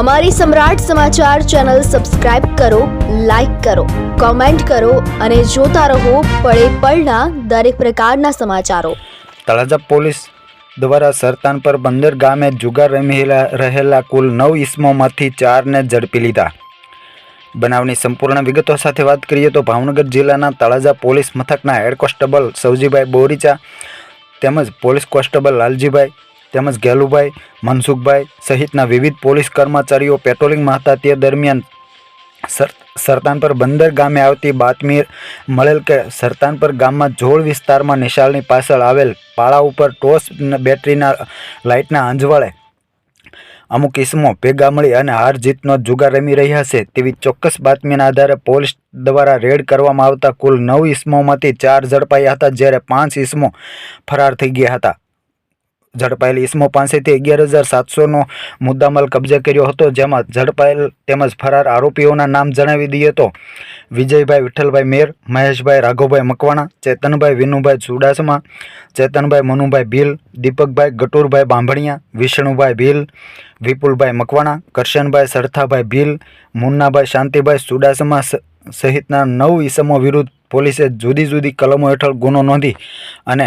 અમારી Samrat Samachar channel subscribe કરો, like કરો, કોમેન્ટ કરો અને જોતા રહો પળે પળના દરેક પ્રકારના સમાચારો. તળાજા પોલીસ દ્વારા સરતાન પર બંદર ગામે જુગાર રમી રહેલા કુલ નવ ઇસમોમાંથી ચારને ઝડપી લીધા. બનાવની સંપૂર્ણ વિગતો સાથે વાત કરીએ તો ભાવનગર જિલ્લાના તળાજા પોલીસ મથકના હેડ કોન્સ્ટેબલ સૌજીભાઈ બોરીચા તેમજ પોલીસ કોન્સ્ટેબલ લાલજીભાઈ તેમજ ગેલુભાઈ, મનસુખભાઈ સહિતના વિવિધ પોલીસ કર્મચારીઓ પેટ્રોલિંગમાં હતા તે દરમિયાન સર, સરતાનપર બંદર ગામે આવતી બાતમી મળેલ કે સરતાનપર ગામમાં જોળ વિસ્તારમાં નિશાળની પાછળ આવેલ પાળા ઉપર ટોસ બેટરીના લાઇટના અંજવાળે અમુક ઇસમો ભેગા મળી અને હાર જીતનો જુગાર રમી રહ્યા છે તેવી ચોક્કસ બાતમીના આધારે પોલીસ દ્વારા રેડ કરવામાં આવતા કુલ નવ ઇસમોમાંથી ચાર ઝડપાયા હતા, જ્યારે પાંચ ઇસમો ફરાર થઈ ગયા હતા. ઝડપાયેલ ઇસમો પાસેથી અગિયાર હજાર સાતસોનો મુદ્દામાલ કબજે કર્યો હતો. જેમાં ઝડપાયેલ તેમજ ફરાર આરોપીઓના નામ જણાવી દઈએ તો વિજયભાઈ વિઠ્ઠલભાઈ મેર, મહેશભાઈ રાઘવભાઈ મકવાણા, ચેતનભાઈ વિનુભાઈ ચુડાસમા, ચેતનભાઈ મનુભાઈ ભીલ, દીપકભાઈ ગટુરભાઈ બાંભણિયા, વિષ્ણુભાઈ ભીલ, વિપુલભાઈ મકવાણા, કરશનભાઈ સરથાભાઈ ભીલ, મુન્નાભાઈ શાંતિભાઈ ચુડાસમા સહિતના નવ ઈસમો વિરુદ્ધ પોલીસે જુદી જુદી કલમો હેઠળ ગુનો નોંધી અને